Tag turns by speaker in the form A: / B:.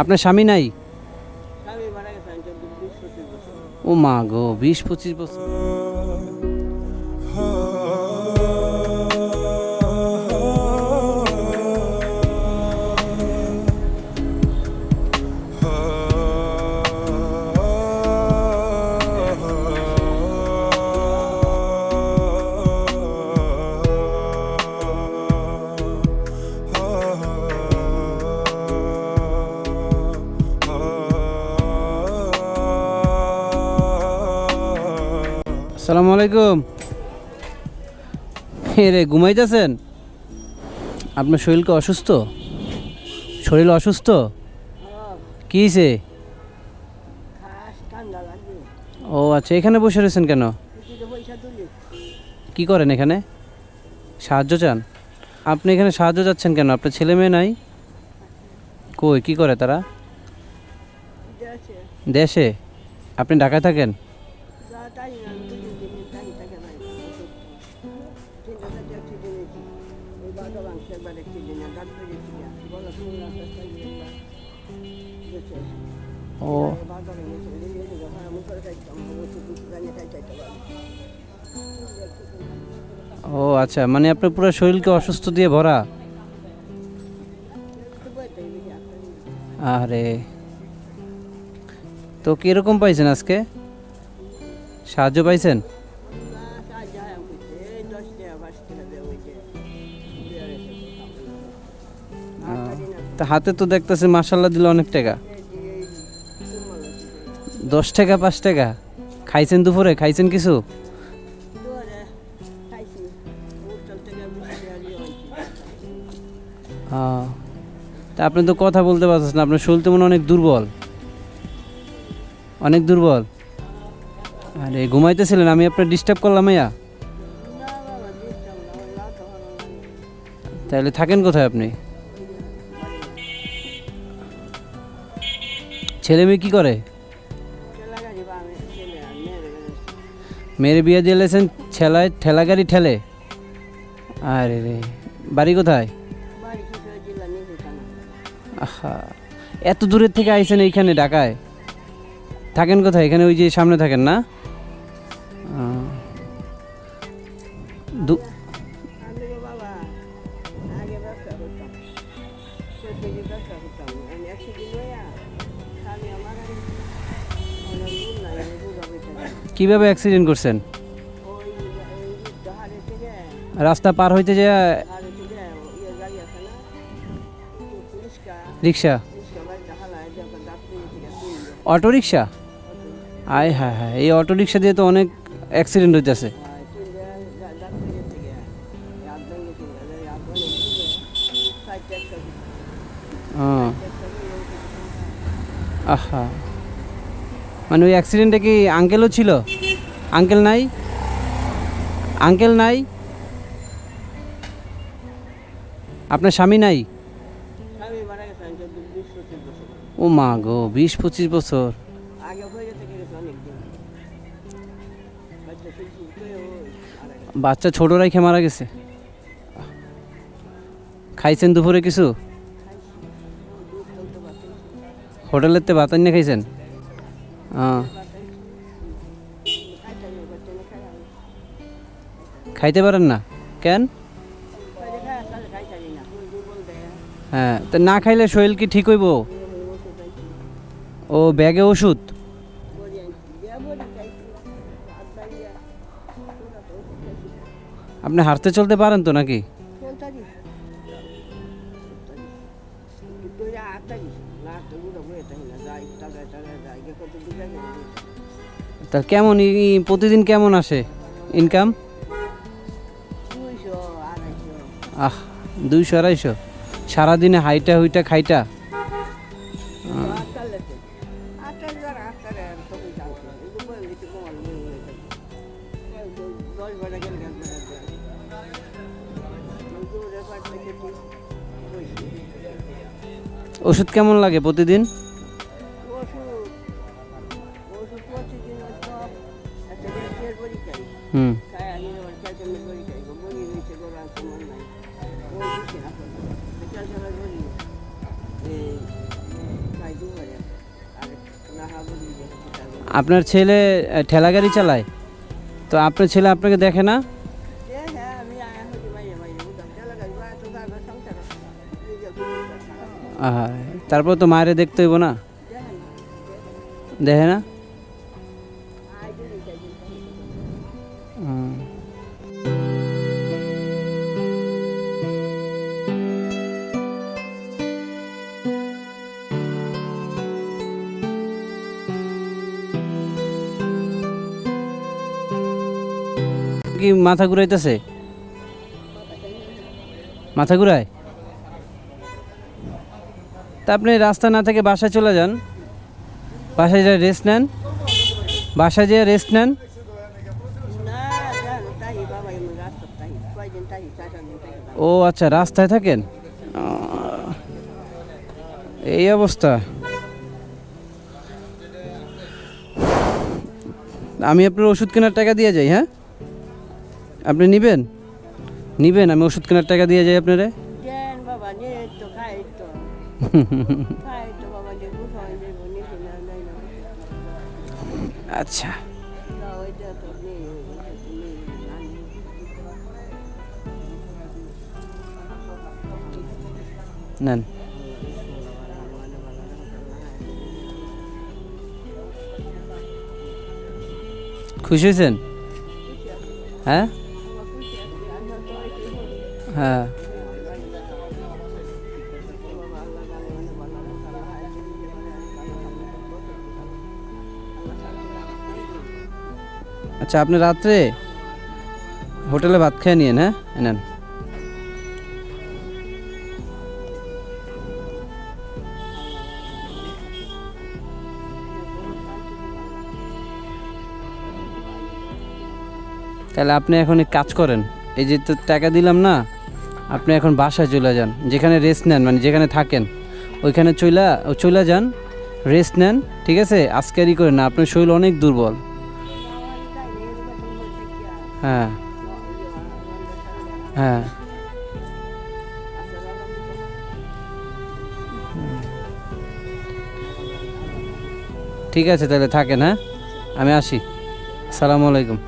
A: আপনার স্বামী নাই? ও মা গো বিশ পঁচিশ বছর। আসসালামু আলাইকুম। রে, ঘুমাইতেছেন? আপনার শরীরকে অসুস্থ? শরীর অসুস্থ? কী হয়েছে ও আচ্ছা এখানে বসে রয়েছেন কেন? কি করেন এখানে? সাহায্য চান? আপনি এখানে সাহায্য চাচ্ছেন কেন? আপনার ছেলে মেয়ে নাই? কই, কি করে তারা? দেশে? আপনি ঢাকায় থাকেন?
B: পারি
A: ও আচ্ছা মানে আপনার পুরো শরীরকে অসুস্থ দিয়ে ভরা? আরে। তো কীরকম পাইছেন আজকে? সাহায্য পাইছেন? হাতে তো দেখতেছি মাসাল্লাহ দিল অনেক টাকা। দশ টাকা পাঁচ টাকা। খাইছেন দুপুরে? খাইছেন কিছু? তা আপনি তো কথা বলতে পারছেন না আপনার শরীর মনে অনেক দুর্বল। অনেক দুর্বল। আরে ঘুমাইতেছিলেন আমি আপনার ডিস্টার্ব করলাম ভাইয়া। তাহলে থাকেন কোথায় আপনি? ছেলে মেয়ে কী করে? মেয়ের বিয়ে দিয়েছেন ছেলায় ঠেলা গাড়ি ঠেলে। আরে রে বাড়ি কোথায়? আহা এত দূরের থেকে আইছেন এইখানে ঢাকায়? থাকেন কোথায়? এখানে ওই যে সামনে থাকেন না?
B: বাবা
A: কীভাবে অ্যাক্সিডেন্ট করছেন? রাস্তা পার হইতে যে
B: রিক্সা?
A: অটো রিক্সা আয় হ্যাঁ হ্যাঁ এই অটো রিক্সা দিয়ে তো অনেক অ্যাক্সিডেন্ট হইতেছে। আহা। মানে ওই অ্যাক্সিডেন্টে কি আঙ্কেলও ছিল? আঙ্কেল নাই? আঙ্কেল নাই? আপনার স্বামী নাই? ও মা গো, বিশ পঁচিশ বছর।
B: বাচ্চা শুনছি ওই মারা গেছে।
A: খাইছেন দুপুরে কিছু? হোটেলের তে ভাত নিয়ে খাইছেন?
B: আমি
A: খাইতে পারেন না? কেন? হ্যাঁ তা না খাইলে শরীর কি ঠিক হইব? ও ব্যাগে ওষুধ? আপনি হাঁটতে চলতে পারেন তো নাকি?
B: তা
A: কেমন প্রতিদিন কেমন আসে ইনকাম আহ দুইশো আড়াইশো? সারাদিনে হাইটা হুইটা খাইটা? ওষুধ কেমন লাগে
B: যারা
A: হুম। আপনার ছেলে ঠেলা গাড়ি চালায়? তো আপনার ছেলে আপনাকে দেখে না? তারপর তো মায়ের দেখতে হইব না? দেখে না? কি মাথা ঘুরাইতেছে? মাথা ঘুরায়? তা আপনি রাস্তা না থেকে বাসায় চলে যান। বাসায় যা রেস্ট নেন। বাসায় যেয়ে রেস্ট নেন। ও আচ্ছা রাস্তায় থাকেন? এই অবস্থা। আমি আপনার ওষুধ কেনার টাকা দিয়ে যাই হ্যাঁ? আপনি নিবেন? নিবেন? আমি ওষুধ কেনার টাকা দিয়ে যাই আপনারে? আচ্ছা। নেন। খুশি হয়েছেন? হ্যাঁ? হ্যাঁ। আচ্ছা আপনি রাত্রে হোটেলে ভাত খেয়ে নিয়েন হ্যাঁ? এই নেন। তাহলে আপনি এখন কাজ করেন, এই যে তো টাকা দিলাম না আপনি এখন বাসায় চলে যান, যেখানে রেস্ট নেন মানে যেখানে থাকেন, ওইখানে চইলা চলে যান রেস্ট নেন, ঠিক আছে? আজকে আর ই করেন না, আপনার শরীর অনেক দুর্বল। হ্যাঁ। হ্যাঁ। ঠিক আছে, তাহলে থাকেন হ্যাঁ? আমি আসি। আসসালামু আলাইকুম।